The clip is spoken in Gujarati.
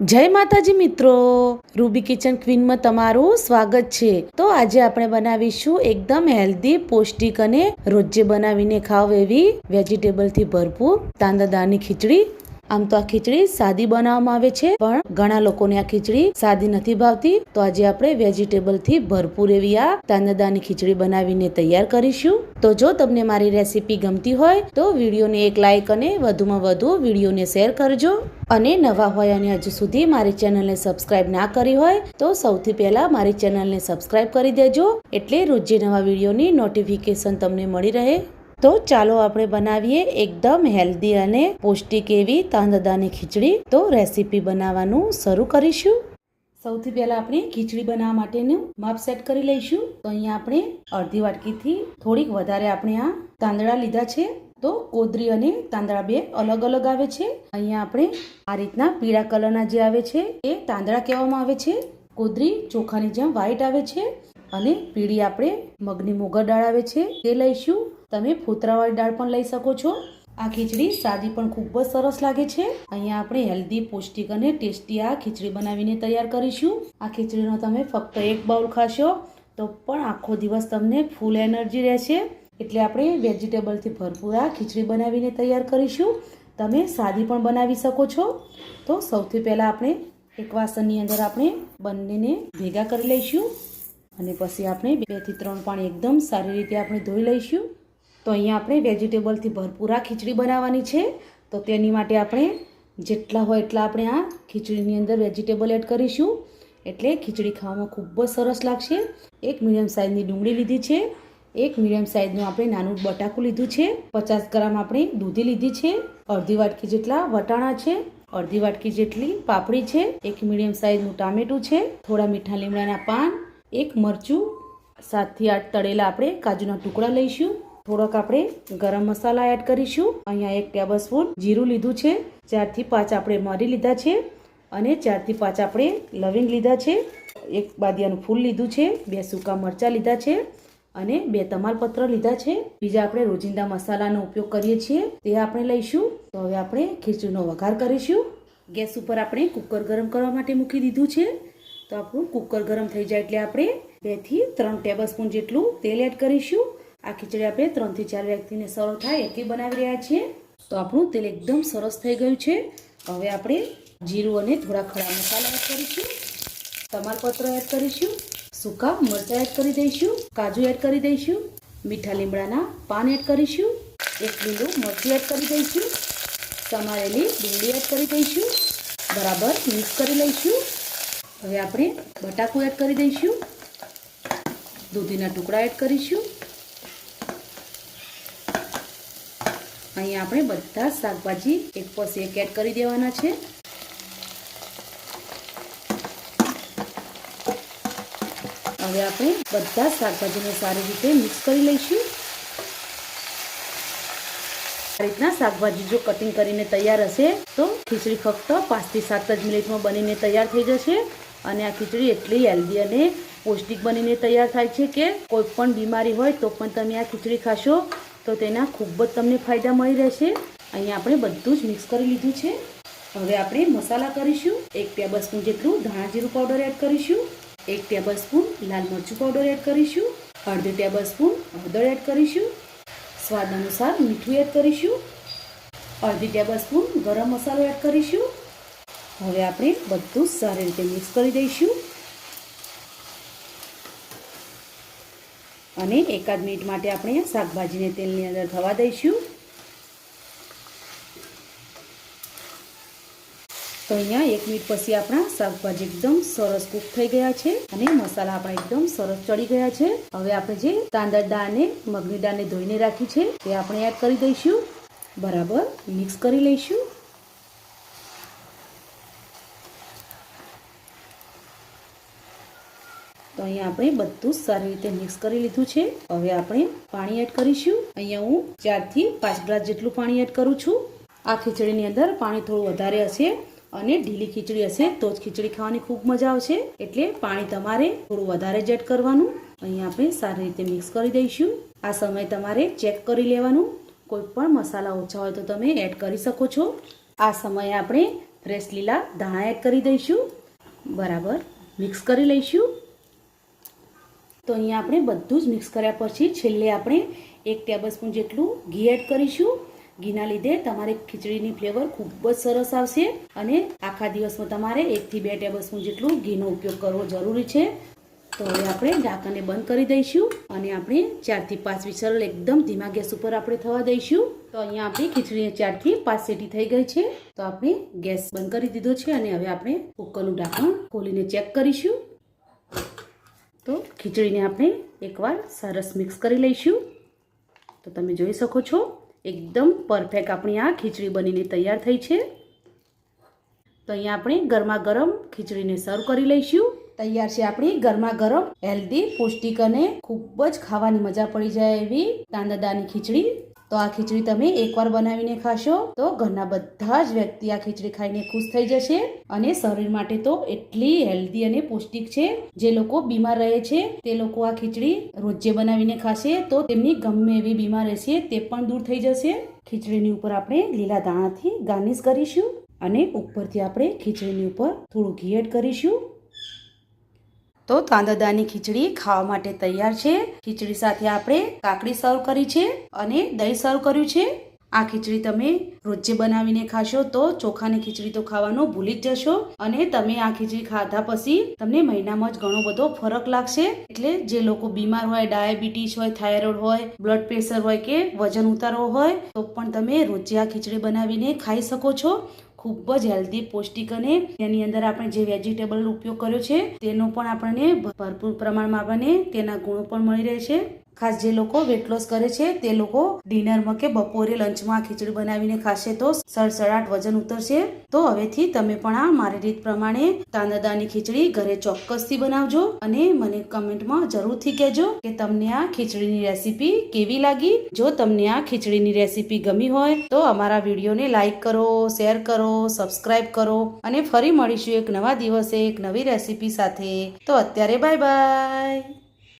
જય માતાજી મિત્રો. રૂબી કિચન ક્વીનમાં તમારું સ્વાગત છે. તો આજે આપણે બનાવીશું એકદમ હેલ્ધી, પૌષ્ટિક અને રોજે બનાવીને ખાવ એવી વેજીટેબલથી ભરપૂર તાંદાદાની ખીચડી. આમ તો આ ખીચડી સાદી બનાવવામાં આવે છે, પણ ઘણા લોકોને આ ખીચડી સાદી નથી ભાવતી. તો આજે આપણે વેજીટેબલથી ભરપૂર એવી આ તાંદદાની ખીચડી બનાવીને તૈયાર કરીશું. તો જો તમને મારી રેસીપી ગમતી હોય, તો વિડીયોને એક લાઇક અને વધુમાં વધુ વિડીયોને શેર કરજો. અને નવા હોય અને હજુ સુધી મારી ચેનલને સબસ્ક્રાઇબ ના કરી હોય, તો સૌથી પહેલા મારી ચેનલને સબસ્ક્રાઇબ કરી દેજો. એટલે રોજે નવા વિડીયોની નોટિફિકેશન તમને મળી રહે. તો ચાલો આપણે બનાવીએ એકદમ હેલ્ધી અને પૌષ્ટિક એવી તાંદદાની ખીચડી. તો રેસીપી બનાવવાનું શરૂ કરીશું. સૌથી પહેલા આપણે ખીચડી બનાવવા માટેનું માપ સેટ કરી લઈશું. તો અહીંયા આપણે અડધી વાટકીથી થોડીક વધારે આપણે આ તાંદળા લીધા છે. તો કોદરી અને તાંદળા બે અલગ અલગ આવે છે. અહીંયા આપણે આ રીતના પીળા કલરના જે આવે છે એ તાંદળા કહેવામાં આવે છે. કોદરી ચોખાની જેમ વ્હાઈટ આવે છે. અને પીળી આપણે મગની મોગર દાળ આવે છે. તે લઈશું. તમે ફૂતરાવાળી દાળ પણ લઈ શકો છો. આ ખીચડી સાદી પણ ખૂબ જ સરસ લાગે છે. અહીંયા આપણે હેલ્ધી પૌષ્ટિક અને ટેસ્ટી આ ખીચડી બનાવીને તૈયાર કરીશું. આ ખીચડીનો તમે ફક્ત એક બાઉલ ખાશો તો પણ આખો દિવસ તમને ફૂલ એનર્જી રહેશે. એટલે આપણે વેજીટેબલથી ભરપૂર આ ખીચડી બનાવીને તૈયાર કરીશું. તમે સાદી પણ બનાવી શકો છો. તો સૌથી પહેલાં આપણે એક વાસણની અંદર આપણે બંનેને ભેગા કરી લઈશું. અને પછી આપણે બેથી ત્રણ પાણી એકદમ સારી રીતે આપણે ધોઈ લઈશું. તો અહીંયા આપણે વેજીટેબલથી ભરપૂર આ ખીચડી બનાવવાની છે. તો તેની માટે આપણે જેટલા હોય એટલા આપણે આ ખીચડીની અંદર વેજીટેબલ એડ કરીશું. એટલે ખીચડી ખાવામાં ખૂબ જ સરસ લાગશે. એક મીડિયમ સાઇઝની ડુંગળી લીધી છે. એક મીડિયમ સાઇઝનું આપણે નાનું બટાકું લીધું છે. પચાસ ગ્રામ આપણે દૂધી લીધી છે. અડધી વાટકી જેટલા વટાણા છે. અડધી વાટકી જેટલી પાપડી છે. એક મીડિયમ સાઇઝનું ટામેટું છે. થોડા મીઠા લીમડાના પાન. એક મરચું. સાતથી આઠ તળેલા આપણે કાજુના ટુકડા લઈશું. થોડોક આપણે ગરમ મસાલા એડ કરીશું. અહીંયા એક ટેબલ સ્પૂન જીરું લીધું છે. ચારથી પાંચ આપણે મરી લીધા છે અને ચારથી પાંચ આપણે લવિંગ લીધા છે. એક બાદિયાનું ફૂલ લીધું છે, બે સૂકા મરચાં લીધા છે અને બે તમાલપત્ર લીધા છે. બીજા આપણે રોજિંદા મસાલાનો ઉપયોગ કરીએ છીએ, તે આપણે લઈશું. તો હવે આપણે ખીચડીનો વઘાર કરીશું. ગેસ ઉપર આપણે કુકર ગરમ કરવા માટે મૂકી દીધું છે. તો આપણું કુકર ગરમ થઈ જાય એટલે આપણે બેથી ત્રણ ટેબલ જેટલું તેલ એડ કરીશું. આ ખીચડી આપણે ત્રણથી ચાર વ્યક્તિને સરળ થાય એટલી બનાવી રહ્યા છીએ. તો આપણું તેલ એકદમ સરસ થઈ ગયું છે. હવે આપણે જીરું અને થોડા ખડા મસાલા એડ કરીશું. તમાલપત્ર એડ કરીશું. સૂકા મરચાં એડ કરી દઈશું. કાજુ એડ કરી દઈશું. મીઠા લીમડાના પાન એડ કરીશું. એક લીલું મરચું એડ કરી દઈશું. સમારેલી ડુંગળી એડ કરી દઈશું. બરાબર મિક્સ કરી લઈશું. હવે આપણે બટાકું એડ કરી દઈશું. દૂધીના ટુકડા એડ કરીશું. અહીંયા આપણે બધા શાકભાજી એક પછી એક એડ કરી દેવાના છે. હવે આપણે બધા શાકભાજીને સારી રીતે મિક્સ કરી લઈશું. આ રીતના શાકભાજી જો કટિંગ કરીને તૈયાર હશે, તો ખીચડી ફક્ત પાંચથી સાત જ મિનિટમાં બનીને તૈયાર થઈ જશે. અને આ ખીચડી એટલી હેલ્ધી અને પૌષ્ટિક બનીને તૈયાર થાય છે કે કોઈ પણ બીમારી હોય તો પણ તમે આ ખીચડી ખાશો. તો તેના ખૂબ જ તમને ફાયદા મળી રહેશે. અહીંયા આપણે બધું જ મિક્સ કરી લીધું છે. હવે આપણે મસાલા કરીશું. એક ટેબલ સ્પૂન જેટલું ધાણા જીરું પાવડર એડ કરીશું. એક ટેબલ સ્પૂન લાલ મરચું પાવડર એડ કરીશું. અડધી ટેબલ સ્પૂન હળદર એડ કરીશું. સ્વાદ અનુસાર મીઠું એડ કરીશું. અડધી ટેબલ સ્પૂન ગરમ મસાલો એડ કરીશું. હવે આપણે બધું સારી રીતે મિક્સ કરી દઈશું. અને એકાદ મિનિટ માટે આપણે શાકભાજીને તેલની અંદર થવા દઈશું. તો અહીંયા એક મિનિટ પછી આપણા શાકભાજી એકદમ સરસ કૂક થઈ ગયા છે અને મસાલા આપણા એકદમ સરસ ચડી ગયા છે. હવે આપણે જે તાંદળ દાળ અને મગની દાળને ધોઈને રાખી છે, તે આપણે એડ કરી દઈશું. બરાબર મિક્સ કરી લઈશું. તો અહીંયા આપણે બધું સારી રીતે મિક્સ કરી લીધું છે. હવે આપણે પાણી એડ કરીશું. અહીંયા હું ચારથી પાંચ ગ્લાસ જેટલું પાણી એડ કરું છું. આ ખીચડીની અંદર પાણી થોડું વધારે હશે અને ઢીલી ખીચડી હશે તો જ ખીચડી ખાવાની ખૂબ મજા આવશે. એટલે પાણી તમારે થોડું વધારે જ એડ કરવાનું. અહીંયા આપણે સારી રીતે મિક્સ કરી દઈશું. આ સમય તમારે ચેક કરી લેવાનું. કોઈ પણ મસાલા ઓછા હોય તો તમે એડ કરી શકો છો. આ સમયે આપણે ફ્રેશ લીલા ધાણા એડ કરી દઈશું. બરાબર. મિક્સ કરી લઈશું. તો અહીંયા આપણે બધું જ મિક્સ કર્યા પછી છેલ્લે આપણે એક ટેબલ જેટલું ઘી એડ કરીશું. ઘીના લીધે તમારે ખીચડીની ફ્લેવર ખૂબ જ સરસ આવશે અને આખા દિવસમાં તમારે એકથી બે ટેબલ જેટલું ઘીનો ઉપયોગ કરવો જરૂરી છે. તો હવે આપણે ઢાંકણને બંધ કરી દઈશું અને આપણે ચારથી પાંચ વિસરલ એકદમ ધીમા ગેસ ઉપર આપણે થવા દઈશું. તો અહીંયા આપણી ખીચડી ચારથી પાંચ સીટી થઈ ગઈ છે. તો આપણે ગેસ બંધ કરી દીધો છે અને હવે આપણે કુકરનું ઢાંકણ ખોલીને ચેક કરીશું. તો ખીચડીને આપણે એકવાર સરસ મિક્સ કરી લઈશું. તો તમે જોઈ શકો છો, એકદમ પરફેક્ટ આપણી આ ખીચડી બનીને તૈયાર થઈ છે. તો અહીંયા આપણે ગરમા ગરમ ખીચડીને સર્વ કરી લઈશું. તૈયાર છે આપણી ગરમા ગરમ હેલ્ધી પૌષ્ટિક અને ખૂબ જ ખાવાની મજા પડી જાય એવી દાંદાદાની ખીચડી. તો આ ખીચડી તમે એકવાર બનાવીને ખાશો તો ઘરના બધા જ વ્યક્તિ આ ખીચડી ખાઈને ખુશ થઈ જશે અને શરીર માટે તો એટલી હેલ્ધી અને પૌષ્ટિક છે. જે લોકો બીમાર રહે છે, તે લોકો આ ખીચડી રોજે બનાવીને ખાશે તો તેમની ગમે એવી બીમાર રહેશે તે પણ દૂર થઈ જશે. ખીચડીની ઉપર આપણે લીલા દાણાથી ગાર્નિશ કરીશું અને ઉપરથી આપણે ખીચડીની ઉપર થોડું ઘી એડ કરીશું. તો કાંદાદાની ખીચડી ખાવા માટે તૈયાર છે. ખીચડી સાથે આપણે કાકડી સર્વ કરી છે અને દહીં સર્વ કર્યું છે. આ ખીચડી તમે રોજે બનાવીને ખાશો તો ચોખાની ખીચડી તો ખાવાનું ભૂલી જ જશો. અને તમે આ ખીચડી ખાધા પછી તમને મહિનામાં જ ઘણો બધો ફરક લાગશે. એટલે જે લોકો બીમાર હોય, ડાયાબિટીસ હોય, થાઇરોઇડ હોય, બ્લડ પ્રેશર હોય કે વજન ઉતારવો હોય, તો પણ તમે રોજે આ ખીચડી બનાવીને ખાઈ શકો છો. ખૂબ જ હેલ્ધી, પૌષ્ટિક અને તેની અંદર આપણે જે વેજીટેબલનો ઉપયોગ કર્યો છે, તેનો પણ આપણને ભરપૂર પ્રમાણમાં આપણને તેના ગુણો પણ મળી રહે છે. ખાસ જે લોકો વેટ લોસ કરે છે, તે લોકો ડિનરમાં કે બપોરે લંચમાં ખીચડી બનાવીને ખાશે તો સડસડાટ વજન ઉતરશે. તો હવેથી તમે પણ આ મારી રીત પ્રમાણે તાંદાદાની ખીચડી ઘરે ચોક્કસથી બનાવજો અને મને કમેન્ટમાં જરૂરથી કહેજો કે તમને આ ખીચડીની રેસીપી કેવી લાગી. જો તમને આ ખીચડીની રેસીપી ગમી હોય તો અમારા વિડીયોને લાઈક કરો, શેર કરો, સબસ્ક્રાઇબ કરો અને ફરી મળીશું એક નવા દિવસે એક નવી રેસીપી સાથે. તો અત્યારે બાય બાય.